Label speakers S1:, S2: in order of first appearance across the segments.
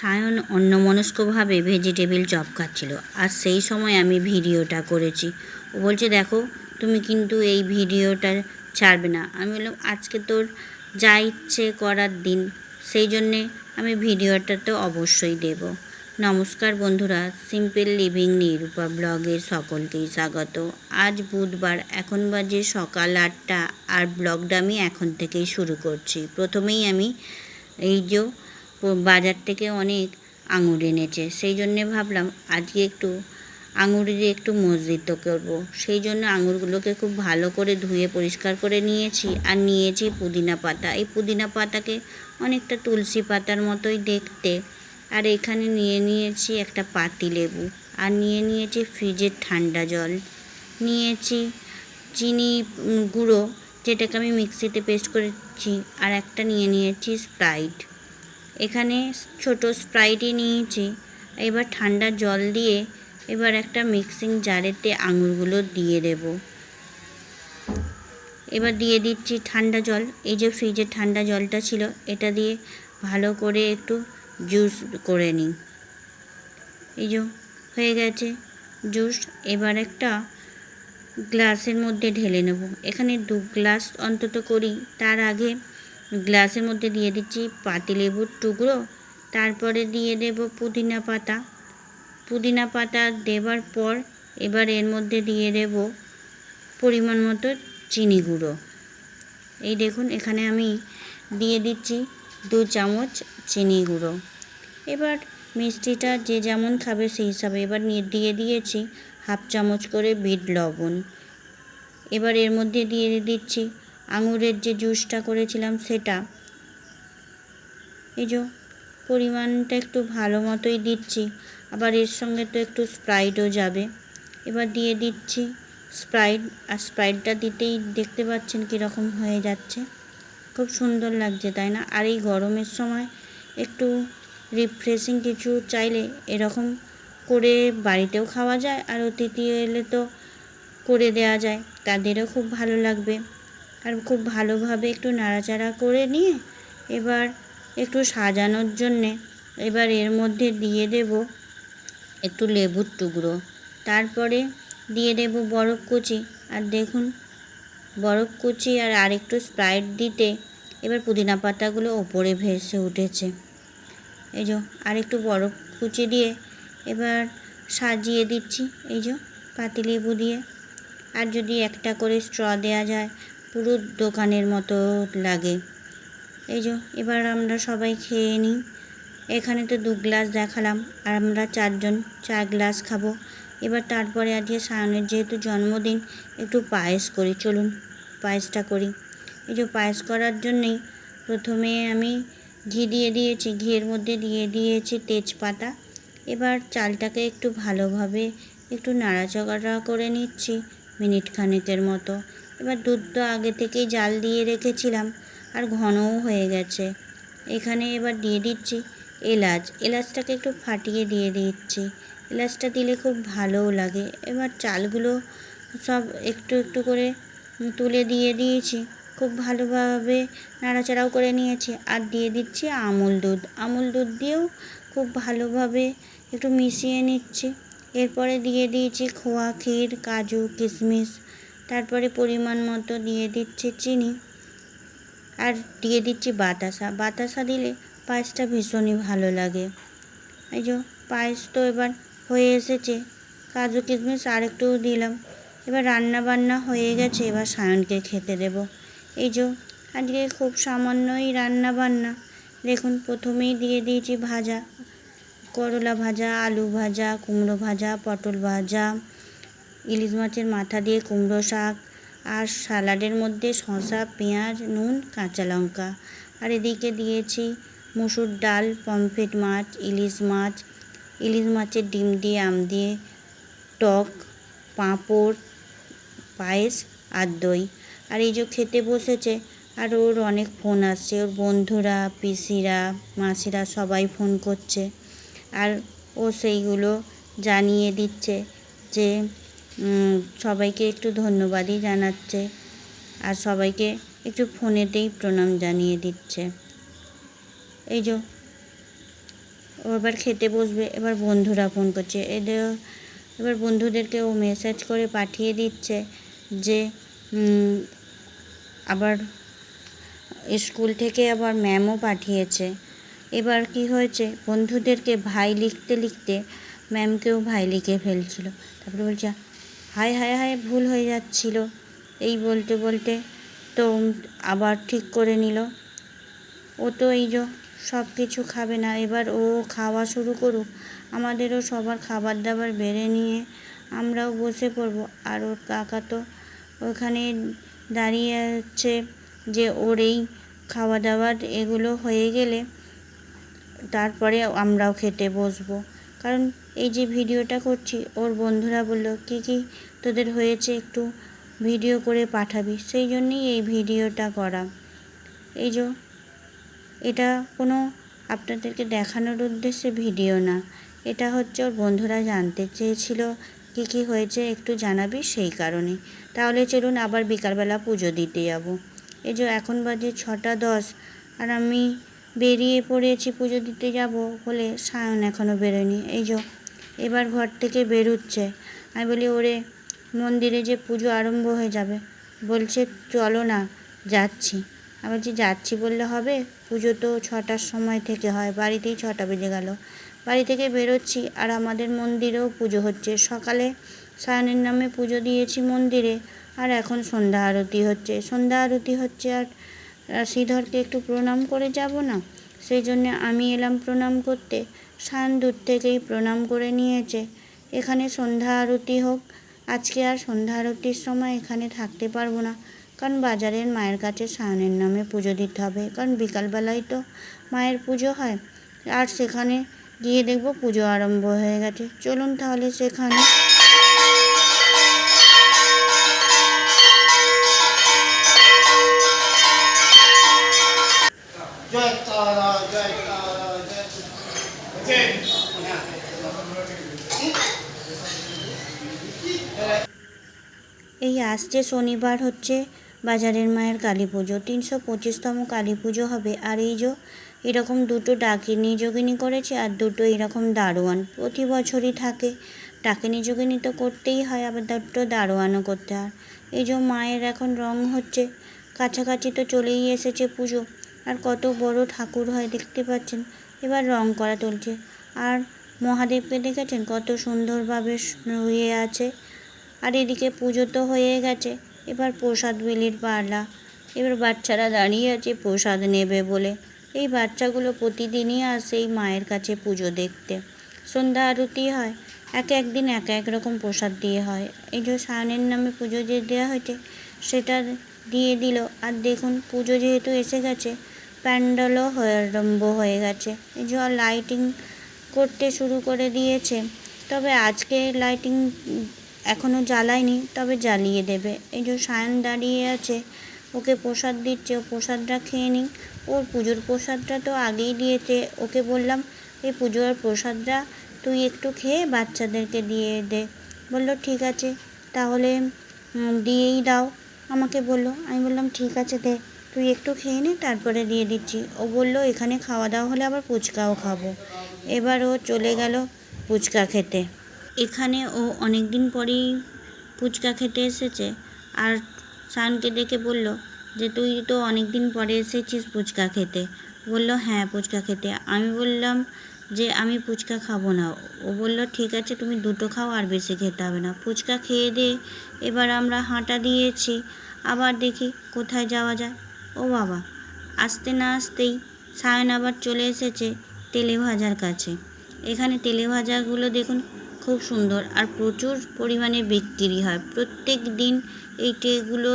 S1: Sayan অন্যমনস্কভাবে vegetable chop খাচ্ছিল। আর সেই সময় আমি ভিডিওটা করেছি। ও বলছে, দেখো, তুমি কিন্তু এই ভিডিওটা ছাড়বে না। আমি বললাম, আজকে তোর যা ইচ্ছে করার দিন, সেই জন্যে আমি ভিডিওটা তো অবশ্যই দেব। নমস্কার বন্ধুরা, সিম্পল লিভিং নিরূপা ব্লগে সকলকেই স্বাগত। আজ বুধবার, এখন বাজে সকাল আটটা, আর ব্লগটা আমি এখন থেকেই শুরু করছি। প্রথমেই আমি এই যে বাজার থেকে অনেক আঙুর এনেছে। সেই জন্যে ভাবলাম আজকে একটু আঙুর দিয়ে একটু মসজিদ করব। সেই জন্য আঙুরগুলোকে খুব ভালো করে ধুয়ে পরিষ্কার করে নিয়েছি আর নিয়েছি পুদিনা পাতা। এই পুদিনা পাতাকে অনেকটা তুলসী পাতার মতোই দেখতে। আর এখানে নিয়ে নিয়েছি একটা পাতি লেবু আর নিয়ে নিয়েছি ফ্রিজের ঠান্ডা জল। নিয়েছি চিনি গুঁড়ো, যেটাকে আমি মিক্সিতে পেস্ট করেছি। আর একটা নিয়ে নিয়েছি স্প্রাইট। এখানে ছোট স্প্রাইটই নিয়েছি। এবার ঠান্ডা জল দিয়ে এবার একটা মিক্সিং জারেতে আঙুরগুলো দিয়ে দেব। এবার দিয়ে দিচ্ছি ঠান্ডা জল। এই যে ফ্রিজে ঠান্ডা জলটা ছিল, এটা দিয়ে ভালো করে একটু জুস করে নিই। এই যে হয়ে গেছে জুস এবার একটা গ্লাসের মধ্যে ঢেলে নেব। এখানে দু গ্লাস অন্তত করি। তার আগে গ্লাসের মধ্যে দিয়ে দিচ্ছি পাতিলেবুর টুকরো, তারপরে দিয়ে দেব পুদিনা পাতা। পুদিনা পাতা দেবার পর এবার এর মধ্যে দিয়ে দেব পরিমাণ মতো চিনি গুঁড়ো। এই দেখুন, এখানে আমি দিয়ে দিচ্ছি দু চামচ চিনি গুঁড়ো। এবার মিষ্টিটা যে যেমন খাবে সেই হিসাবে এবার দিয়ে দিয়েছি হাফ চামচ করে বিট লবণ। এবার এর মধ্যে দিয়ে দিচ্ছি আঙুরের যে জুসটা করেছিলাম সেটা। এই যে পরিমাণটা একটু ভালো মতোই দিচ্ছি, আবার এর সঙ্গে তো একটু স্প্রাইটও যাবে। এবার দিয়ে দিচ্ছি স্প্রাইট, আর স্প্রাইটটা দিতেই দেখতে পাচ্ছেন কীরকম হয়ে যাচ্ছে। খুব সুন্দর লাগছে, তাই না? আর এই গরমের সময় একটু রিফ্রেশিং কিছু চাইলে এরকম করে বাড়িতেও খাওয়া যায়, আর অতিথি এলে তো করে দেওয়া যায়। তাদেরও খুব ভালো লাগবে। আর খুব ভালোভাবে একটু নাড়াচাড়া করে নিয়ে এবার একটু সাজানোর জন্যে এবার এর মধ্যে দিয়ে দেব একটু লেবুর টুকরো। তারপরে দিয়ে দেব বরফ কুচি। আর দেখুন, বরফ কুচি আর আরেকটু স্প্রাইট দিতে এবার পুদিনা পাতাগুলো ওপরে ভেসে উঠেছে। এই যে আরেকটু বরফ কুচি দিয়ে এবার সাজিয়ে দিচ্ছি। এই যে পাতিলেবু দিয়ে। আর যদি একটা করে স্ট্র দেওয়া যায় পুরো দোকানের মতো লাগে। এই যে, এবার আমরা সবাই খেয়ে নিই। এখানে তো দু গ্লাস দেখালাম, আর আমরা চারজন চার গ্লাস খাব। এবার তারপরে আজকে সায়নের যেহেতু জন্মদিন, একটু পায়েস করি, চলুন পায়েসটা করি। এই যে, পায়েস করার জন্যেই প্রথমে আমি ঘি দিয়ে দিয়েছি, ঘিয়ের মধ্যে দিয়ে দিয়েছি তেজপাতা। এবার চালটাকে একটু ভালোভাবে একটু নাড়াচাড়া করে নিচ্ছি মিনিট খানেকের মতো। এবার দুধ তো আগে থেকেই জাল দিয়ে রেখেছিলাম আর ঘনও হয়ে গেছে। এখানে এবার দিয়ে দিচ্ছি এলাচ। এলাচটাকে একটু ফাটিয়ে দিয়ে দিচ্ছি। এলাচটা দিলে খুব ভালোও লাগে। এবার চালগুলো সব একটু একটু করে তুলে দিয়ে দিয়েছি। খুব ভালোভাবে নাড়াচাড়াও করে নিয়েছি। আর দিয়ে দিচ্ছি আমুল দুধ। আমুল দুধ দিয়েও খুব ভালোভাবে একটু মিশিয়ে নিচ্ছি। এরপরে দিয়ে দিয়েছি খোয়া ক্ষীর, কাজু, কিশমিশ তারপরে পরিমাণ মতো দিয়ে দিচ্ছি চিনি আর দিয়ে দিচ্ছি বাতাসা। বাতাসা দিলে পায়েসটা ভীষণই ভালো লাগে। এই যে পায়েস তো এবার হয়ে এসেছে, কাজু কিশমিশ আর একটু দিলাম। এবার রান্না বান্না হয়ে গেছে, এবার সায়নকে খেতে দেব। এই যে আজকে খুব সামান্যই রান্না বান্না। দেখুন, প্রথমেই দিয়ে দিয়েছি ভাজা। করলা ভাজা, আলু ভাজা, কুমড়ো ভাজা, পটল ভাজা ইলিশ মাছের মাথা দিয়ে কুমড়ো শাক আর সালাডের মধ্যে শসা, পেঁয়াজ, নুন, কাঁচা লঙ্কা। আর এদিকে দিয়েছি মুসুর ডাল, পমফ্রেট মাছ, ইলিশ মাছ। ইলিশ মাছের ডিম দিয়ে, আম দিয়ে, টক, পাঁপড়, পায়েস আর দই। আর এই যে খেতে বসেছে, আর ওর অনেক ফোন আসছে। ওর বন্ধুরা, পিসিরা, মাসিরা সবাই ফোন করছে। আর ও সেইগুলো জানিয়ে দিচ্ছে যে সবাইকে একটু ধন্যবাদই জানাচ্ছে আর সবাইকে একটু ফোনেতেই প্রণাম জানিয়ে দিচ্ছে। এই যে, ও এবার খেতে বসবে, এবার বন্ধুরা ফোন করছে। এদের এবার বন্ধুদেরকে ও মেসেজ করে পাঠিয়ে দিচ্ছে যে আবার স্কুল থেকে আবার ম্যামও পাঠিয়েছে। এবার কি হয়েছে, বন্ধুদেরকে ভাই লিখতে লিখতে ম্যামকেও ভাই লিখে ফেলছিল। তারপরে বলছে হায় হায় হায় ভুল হয়ে যাচ্ছিল। এই বলতে বলতে তো আবার ঠিক করে নিল। ও তো এই যে সব কিছু খাবে না, এবার ও খাওয়া শুরু করুক। আমাদেরও সবার খাবার দাবার বেড়ে নিয়ে আমরাও বসে পড়ব। আর ওর কাকা তো ওখানে দাঁড়িয়ে আছে যে ওর এই খাওয়া দাওয়ার এগুলো হয়ে গেলে তারপরে আমরাও খেতে বসবো। কারণ এই যে ভিডিওটা করছি, ওর বন্ধুরা বলল, কী কী তোদের হয়েছে একটু ভিডিও করে পাঠাবি? সেই জন্যই এই ভিডিওটা করা। এই যে, এটা কোনো আপনাদেরকে দেখানোর উদ্দেশ্যে ভিডিও না। এটা হচ্ছে ওর বন্ধুরা জানতে চেয়েছিল, কী কী হয়েছে একটু জানাবি? সেই কারণে। তাহলে চলুন আবার বিকালবেলা পুজো দিতে যাব। এই যে, এখন বাজে ছটা দশ, আর আমি বেরিয়ে পড়েছি পুজো দিতে যাব বলে সায়ন এখনও বেরোয়নি। এই যে এবার ঘর থেকে বেরোচ্ছে। আমি বলি, ওরে, মন্দিরে যে পুজো আরম্ভ হয়ে যাবে। বলছে, চলো না, যাচ্ছি। আমি বলছি, যাচ্ছি বললে হবে? পুজো তো ছটার সময় থেকে হয়, বাড়িতেই ছটা বেজে গেল। বাড়ি থেকে বেরোচ্ছি আর আমাদের মন্দিরেও পুজো হচ্ছে। সকালে সায়নের নামে পুজো দিয়েছি মন্দিরে, আর এখন সন্ধ্যা আরতি হচ্ছে। সন্ধ্যা আরতি হচ্ছে আর শ্রীধরকে একটু প্রণাম করে যাব না? সেই জন্য আমি এলাম প্রণাম করতে। সান দূর থেকেই প্রণাম করে নিয়েছে। এখানে সন্ধ্যা আরতি হোক। আজকে আর সন্ধ্যা আরতির সময় এখানে থাকতে পারব না। কারণ বাজারের মায়ের কাছে সায়নের নামে পুজো দিতে হবে। কারণ বিকালবেলায় তো মায়ের পুজো হয়। আর সেখানে গিয়ে দেখব পুজো আরম্ভ হয়ে গেছে। চলুন তাহলে সেখানে এই আসছে শনিবার হচ্ছে বাজারের মায়ের কালী পুজো। তিনশো পঁচিশতম কালী পুজো হবে। আর এই যে এরকম দুটো ডাকিনি যোগিনী করেছে আর দুটো এরকম দারোয়ান। প্রতি বছরই থাকে। ডাকিনি যোগিনী তো করতেই হয়, আবার দুটো দারোয়ানও করতে হয়। এই যে মায়ের এখন রং হচ্ছে, কাছাকাছি তো চলেই এসেছে পুজো। আর কত বড় ঠাকুর হয় দেখতে পাচ্ছেন। এবার রং করা চলছে আর মহাদেবকে দেখেছেন? কত সুন্দরভাবে শুয়ে আছে। আর এদিকে পুজো তো হয়ে গেছে। এবার প্রসাদ বিলির পালা। এবার বাচ্চারা দাঁড়িয়ে আছে, প্রসাদ নেবে বলে। এই বাচ্চাগুলো প্রতিদিনই আসে এই মায়ের কাছে পুজো দেখতে। সন্ধ্যা আরতি হয়। এক এক দিন এক এক রকম প্রসাদ দিয়ে হয়। এই যে সায়নের নামে পুজো যে দেওয়া হয়েছে, সেটা দিয়ে দিল। আর দেখুন, পুজো যেহেতু এসে গেছে প্যান্ডেলও আরম্ভ হয়ে গেছে। এই যে লাইটিং করতে শুরু করে দিয়েছে। তবে আজকে লাইটিং এখনও জ্বালায়নি, তবে জ্বালিয়ে দেবে। এই যে সায়ন দাঁড়িয়ে আছে, ওকে প্রসাদ দিচ্ছে, ও প্রসাদটা খেয়ে নিক। ওর পুজোর প্রসাদটা তো আগেই দিয়েছে। ওকে বললাম এই পুজোর প্রসাদটা তুই একটু খেয়ে বাচ্চাদেরকে দিয়ে দে। বলল, ঠিক আছে, তাহলে দিয়েই দাও। আমাকে বলল, আমি বললাম, ঠিক আছে, দে। তুই একটু খেয়ে নে, তারপরে দিয়ে দিচ্ছি। ও বলল, এখানে খাওয়া দাওয়া হলে আবার ফুচকাও খাব। এবার ও চলে গেল ফুচকা খেতে। এখানে ও অনেক দিন পরেই ফুচকা খেতে এসেছে। আর সানকে ডেকে বলল যে, তুই তো অনেক দিন পরে এসেছিস ফুচকা খেতে। বলল হ্যাঁ ফুচকা খেতে। আমি বললাম যে, আমি ফুচকা খাব না। ও বলল, ঠিক আছে, তুমি দুটো খাও, আর বেশি খেতে হবে না। ফুচকা খেয়ে দিয়ে এবার আমরা হাঁটা দিয়েছি। আবার দেখি কোথায় যাওয়া যায়। ও বাবা, আসতে না আসতেই সায়ন আবার চলে এসেছে তেলে ভাজার কাছে। এখানে তেলে ভাজাগুলো দেখুন খুব সুন্দর আর প্রচুর পরিমাণে বিক্রি হয়। প্রত্যেক দিন এই ট্রেগুলো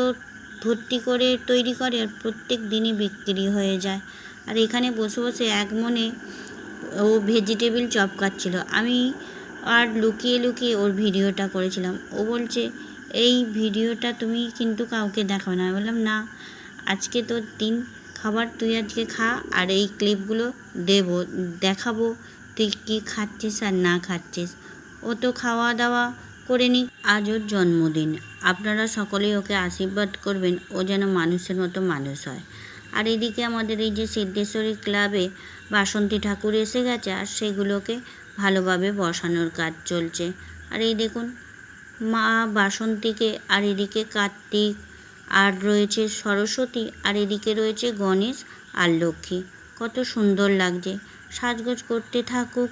S1: ভর্তি করে তৈরি করে আর প্রত্যেক দিনই বিক্রি হয়ে যায়। আর এখানে বসে বসে এক মনে ও ভেজিটেবিল চপ খাচ্ছিল আমি আর লুকিয়ে লুকিয়ে ওর ভিডিওটা করেছিলাম। ও বলছে, এই ভিডিওটা তুমি কিন্তু কাউকে দেখাবে না। আমি বললাম, না আজকে তোর দিন খাবার তুই আজকে খা, আর এই ক্লিপগুলো দেবো, দেখাবো তুই কী খাচ্ছিস আর না খাচ্ছিস। ও তো খাওয়া দাওয়া করে নিক, আজ ওর জন্মদিন। আপনারা সকলেই ওকে আশীর্বাদ করবেন, ও যেন মানুষের মতো মানুষ হয়। আর এদিকে আমাদের এই যে সিদ্ধেশ্বরী ক্লাবে বাসন্তী ঠাকুর এসে গেছে, আর সেগুলোকে ভালোভাবে বসানোর কাজ চলছে। আর এই দেখুন, মা বাসন্তীকে, আর এদিকে কার্তিক আর রয়েছে সরস্বতী, আর এদিকে রয়েছে গণেশ আর লক্ষ্মী। কত সুন্দর লাগছে। সাজগোজ করতে থাকুক।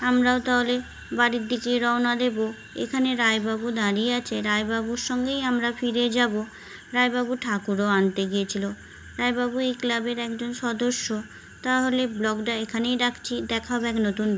S1: আমরাও তাহলে বাড়ির দিকে রওনা দেব। এখানে রায়বাবু দাঁড়িয়ে আছে। রায়বাবুর সঙ্গেই আমরা ফিরে যাব। রায়বাবু ঠাকুরও আনতে গিয়েছিল। রায়বাবু এই ক্লাবের একজন সদস্য। তাহলে ব্লগটা এখানেই রাখছি। দেখা হবে এক নতুন